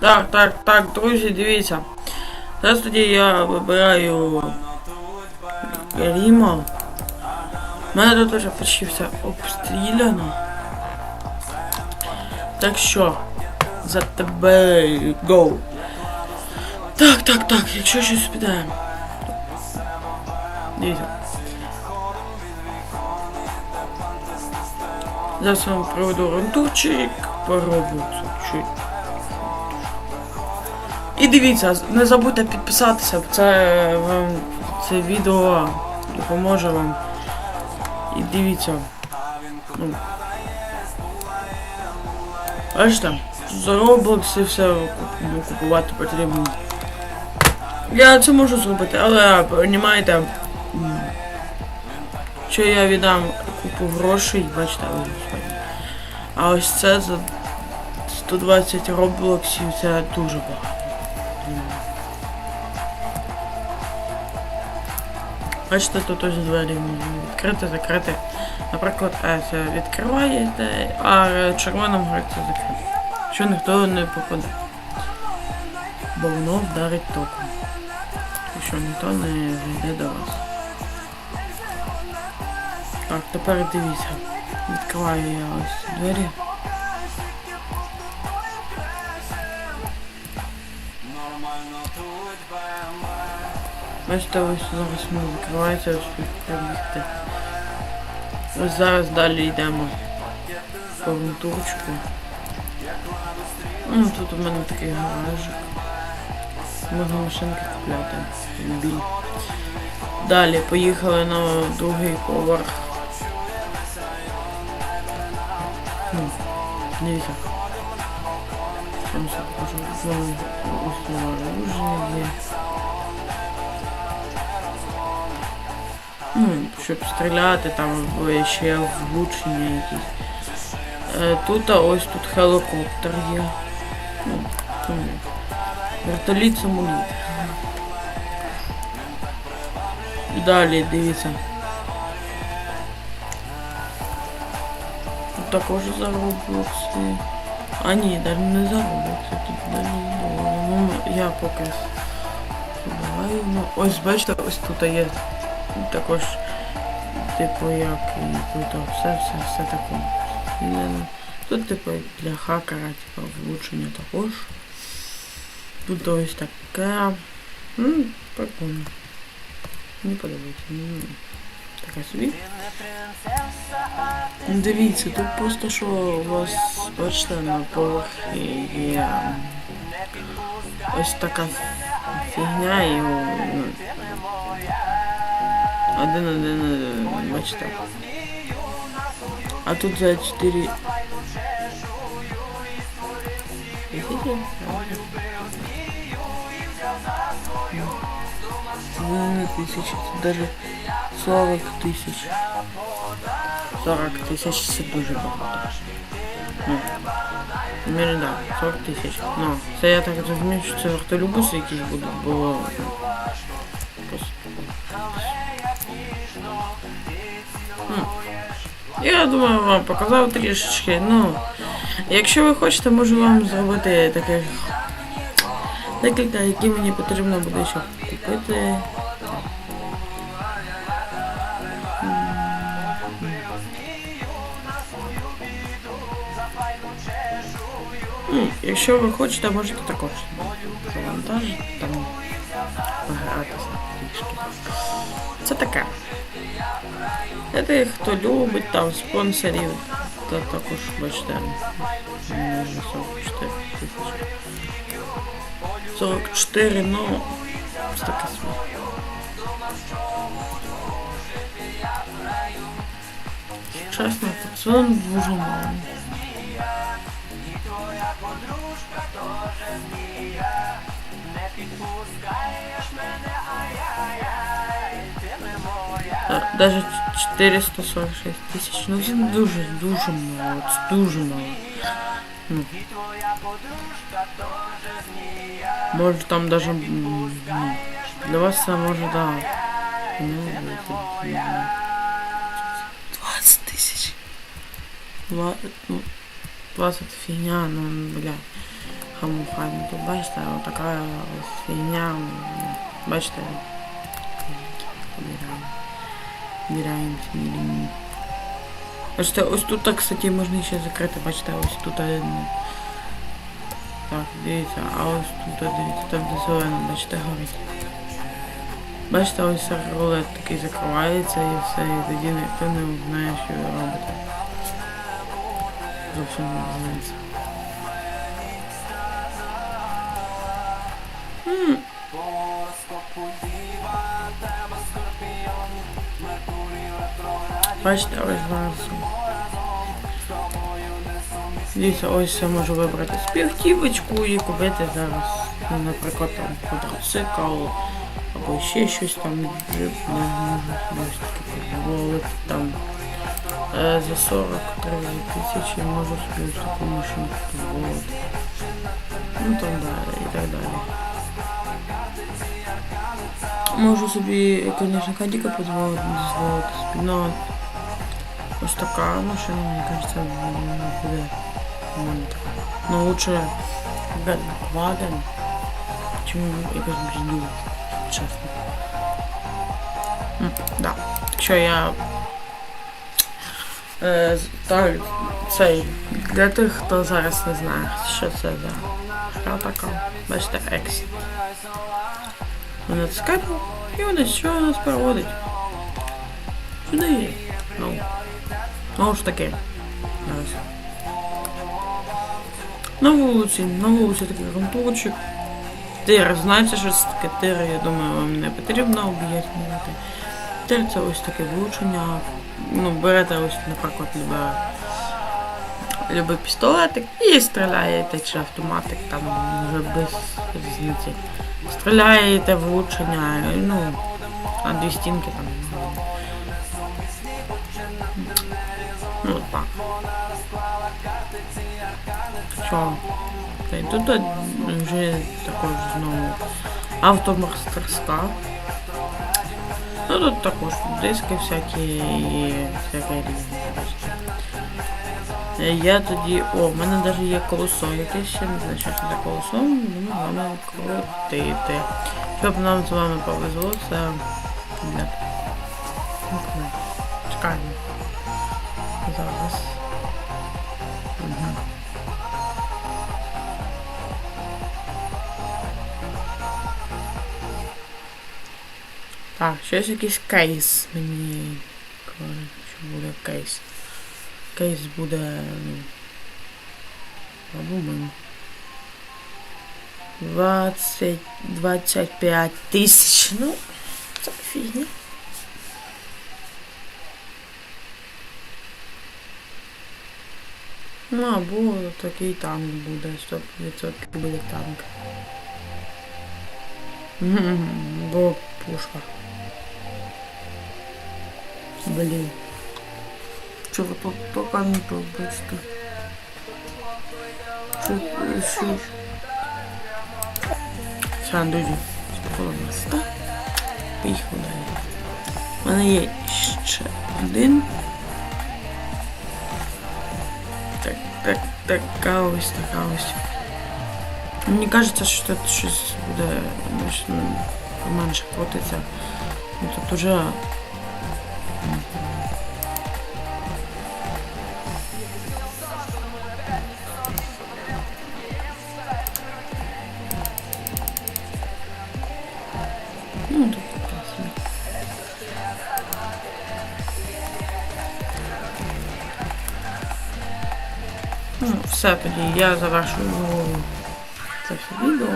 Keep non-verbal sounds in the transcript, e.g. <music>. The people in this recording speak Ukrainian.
Так, так, так, друзі, дивіться. Зараз тоді я вибираю Ріма. У мене тут вже почти все обстріляно. Так що, за тебе go. Так, так, так, якщо щось піде. Дивіться. Зараз я вам проведу рантурчик по роботу. Чуть. І дивіться, не забудьте підписатися, це вам це відео допоможе вам. І дивіться. Ну. Бачите, за Roblox все купувати потрібно. Я це можу зробити, але розумієте, що я віддам купу грошей, бачите. А ось це за 120 роблоксів це дуже багато. Бачите, тут ось двері відкрити, закрити. Наприклад, е, це відкриваєте, а червоним це закрити. Що ніхто не попаде. Бо воно вдарить током. Якщо ніхто не зайде до вас. Так, тепер дивіться. Відкриваю я ось двері. Бачите, ось зараз ми закривається, ось тут пробігти. Ось зараз далі йдемо по турочку. Ну, тут у мене такий гаражик. Можна машинки купляти. Бій. Далі поїхали на другий поверх. Ну, дивіться. Там все оружие. Ну, щоб стріляти, там або ще влучення якісь. Е, тут а ось тут гелікоптер є. Ну. Вертоліт самоліт. Далі дивіться. Тут також зароблокси. А ні, далі не зароблокси, тут далі. Ну, я поки забуваю. Ну, ось бачите, ось тут є також, типу, як і тут все, все, все таке. Тут, типу, для хакера, типу, влучення також. Тут ось таке. М, прикольно. Мені подобається. М, Таке собі. Дивіться, тут просто що у вас, бачите, на поверхі є ось така фігня і ну, один один один, бачите. А тут за 4 тысяч, даже 40 тысяч. 40 тисяч це дуже багато. Ну, Мірі, да, 40 тисяч. Ну, це я так розумію, що це вертолюбуси якісь будуть, бо... Ну, Я думаю, вам показав трішечки. Ну, якщо ви хочете, можу вам зробити таких декілька, які мені потрібно буде ще купити. Якщо ви хочете, можете також завантажити, там погратися трішки. Це таке. Для тих, хто любить там спонсорів, то також бачите, 44 тисячі. 44, ну, це таке собі. Чесно, це дуже мало. Даже 446 тисяч. Ну це дуже, дуже мало. Це дуже мало. Ну. Може там даже ну, для вас це може да. Ну, это, ну, 20 тисяч. Два- ну, 20 фігня, ну бля. хамуха. Ну, Тут бачите, отака ось фігня. м, Бачите, Обираємо ці лінії. Бачите, ось тут, кстати, можна ще закрити, бачите, ось тут. Так, дивіться, а ось тут, дивіться, там де зелено, бачите, горить. Бачите, ось рулет такий закривається і все, і тоді ніхто не знає, що ви робите. Зовсім не розуміється. М. Бачите, ось зараз. Дивіться, ось я можу вибрати співтівочку і купити зараз, ну, наприклад, там квадроцикл або ще щось там джип, не можу дозволити там. Е, за 43 тисячі можу собі таку машину дозволити. Ну там далі і так далі. Можу собі, звісно, хадіка дозволити, дозволити собі, но ось така машина, мені кажется, вона буде нормально така. Но лучше Wagen, чим якось бджілю, чесно. М, Да. Що я Е, так, цей. Для тих, хто зараз не знає, що це за гра така. Бачите, Exit. Ви натискаєте, і воно що нас проводить. Сюди. Ну. Знову ж таки. На вулиці, на вулиці такий ґрунтовочок. Тир, знаєте, що це таке тир, я думаю, вам не потрібно об'яснювати. Тир це ось таке влучення. Ну, берете ось, наприклад, любе, любе пістолетик і стріляєте чи автоматик, там вже без різниці. Стріляєте влучення, ну, а дві стінки там. Ну, так. Що? Та й тут вже також знову автомастерська. Ну тут також диски всякі і всяке різне. Я тоді... О, в мене навіть є колесо якесь ще, не знаю, що це за колесо, будемо з вами крутити. Щоб нам з вами повезло, це... Де? Ну, куди? Чекаємо. Зараз. Угу. Так, щось якийсь кейс мені кажуть, що буде кейс. Кейс буде, ну. Подумаємо. 20, 25 тисяч. Ну, це фігня. Ну, або такий танк буде, 100% буде танк. <laughs> Бо пушка. Блін. Чого тут пока не то, бачите. Що? Все, друзі, спокійно? Поїхали. У мене є ще один. Так, так, така ось, така ось. Мені кажеться, що тут щось буде більш, ну, менше крутиться. Ну, тут уже. Ну, все тоді, я завершую це все відео.